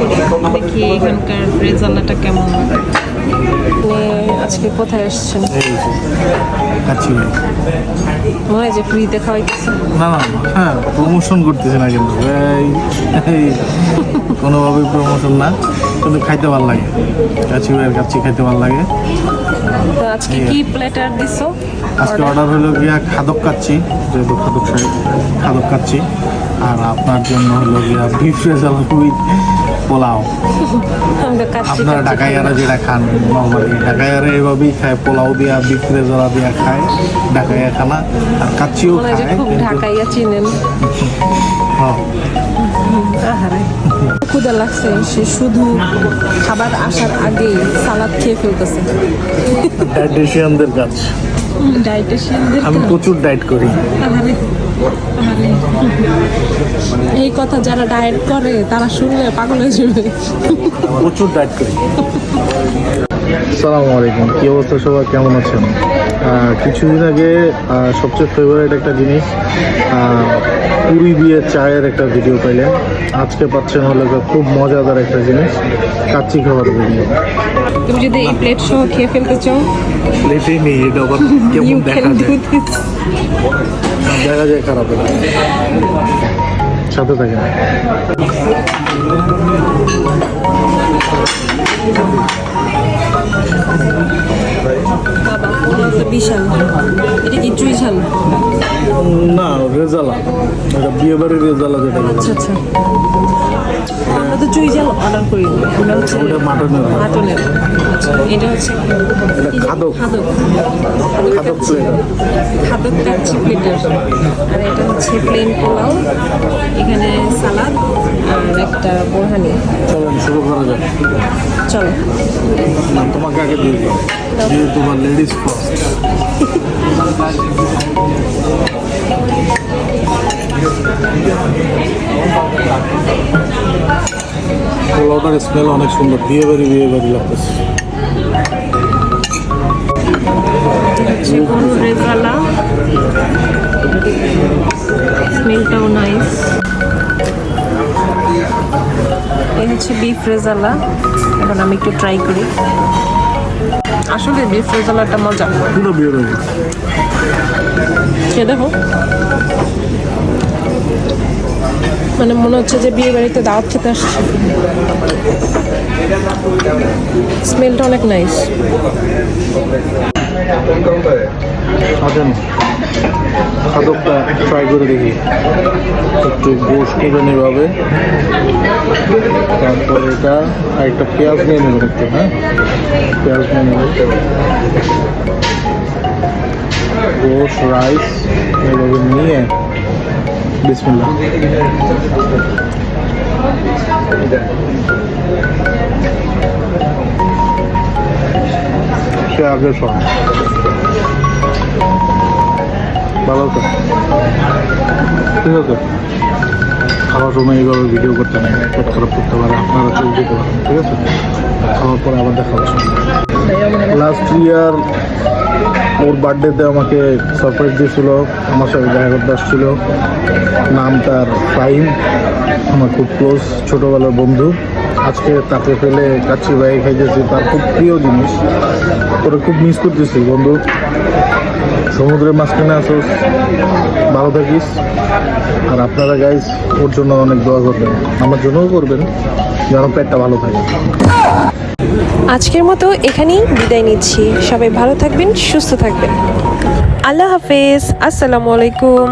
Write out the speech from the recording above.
করি দেখি এখানকার রেজাল্টটা কেমন। আজকে কোথায় এসেছেন ভাই মনে হয় যে ফ্রিতে খাওয়াইতেছে না না হ্যাঁ প্রমোশন করতেছে না কিন্তু কোনোভাবেই প্রমোশন না কিন্তু খাইতে ভালো লাগে। কাচ্ছি ভাইয়ের কাচ্ছি খাইতে ভালো লাগে। তো আজকে কি প্লেটার দিছো? আজকে অর্ডার হলো গিয়া খাদক কাচ্ছি যেহেতু খাদক সাহেব খাদক কাচ্ছি আর আপনার জন্য হলো গিয়া বিফ রেজাল উইথ পোলাও। আপনারা ঢাকাইয়ারা যেটা খান নর্মালি ঢাকাইয়ারা এভাবেই খায় পোলাও দিয়া বিফ রেজালা দিয়া খায় ঢাকাইয়া খানা আর কাচ্চিও যে খায় খুব ঢাকাইয়া চিনেন। হ্যাঁ। ক্ষুদা লাগছে সে শুধু খাবার আসার আগেই সালাদ খেয়ে ফেলতেছে। ডায়েটিশিয়ানদের কাজ। ডায়েটিশিয়ানদের আমি প্রচুর ডায়েট করি। এই কথা যারা ডায়েট করে, তারা শুনলে পাগল হয়ে যাবে। প্রচুর ডায়েট করি। আসসালামু আলাইকুম, কী অবস্থা সবাই কেমন আছেন? কিছুদিন আগে সবচেয়ে ফেভারিট একটা জিনিস পুরি দিয়ে চায়ের একটা ভিডিও পাইলেন। আজকে পাচ্ছেন হলো খুব মজাদার একটা জিনিস, কাচ্চি খাবার ভিডিও যদি এই প্লেট সহ খেয়ে ফেলতে চাও প্লেটে নেই এটা আবার কেমন দেখা যায়? দেখা যায় খারাপ সাথে থাকেন। বাবা এটা কি চুই না রেজালা। এটা বিয়ে বাড়ির রেজালা যেটা আচ্ছা আচ্ছা। আমরা তো চুই অর্ডার করি। আমরা হচ্ছে ওটা মাটনের মাটনের আচ্ছা এটা হচ্ছে এটা খাদক। খাদক। খাদক প্লেটার খাদক কাচ্ছি প্লেটার আর এটা হচ্ছে প্লেন পোলাও। একটা বোরহানি চলেন শুরু করা যাক। চলো। না তোমাকে আগে দিয়ে দিই। দিয়ে তোমার লেডিস ফার্স্ট পোলাওটার স্মেল অনেক সুন্দর। বিয়ে বাড়ি বিয়ে বাড়ি লাগতেছে। রেজালা স্মেলটাও নাইস এই হচ্ছে বিফ রেজালা এখন আমি একটু ট্রাই করি। আসলে বিফ রেজালাটা মজা। খেয়ে দেখো। মানে মনে হচ্ছে যে বিয়ে বাড়িতে দাওয়াত খেতে আসছে। স্মেলটা অনেক নাইস আসেন খাদকটা ট্রাই করে দেখি একটু গোশ নেবেন এভাবে তারপর এটা আর একটা পেঁয়াজ নিয়ে নেবেন একটু হ্যাঁ পেঁয়াজ নিয়ে নেবেন গোশ রাইস এভাবে নিয়ে বিসমিল্লা সে আগে সব ভালো ঠিক আছে। খাওয়ার সময় এইভাবে ভিডিও করতে নাই পেট খারাপ করতে পারে, আপনারা চলে যেতে পারেন, ঠিক আছে? খাওয়ার পরে আবার দেখা লাস্ট ইয়ার ওর বার্থডেতে আমাকে সারপ্রাইজ দিয়েছিল, আমার সাথে দেখা করতে আসছিল। নাম তার ফাইম আমার খুব ক্লোজ ছোটোবেলার বন্ধু। আজকে তাকে পেলে কাচ্চি ভাই খাইতেছি, তার খুব প্রিয় জিনিস। তোরে খুব মিস করতেছি, বন্ধু। সমুদ্রের মাঝখানে আসোস ভালো থাকিস। আর আপনারা গাইস ওর জন্য অনেক দোয়া করবেন। আমার জন্যও করবেন, যেন পেটটা ভালো থাকে। আজকের মতো এখানেই বিদায় নিচ্ছি। সবাই ভালো থাকবেন, সুস্থ থাকবেন। আল্লাহ হাফেজ। আসসালামু আলাইকুম।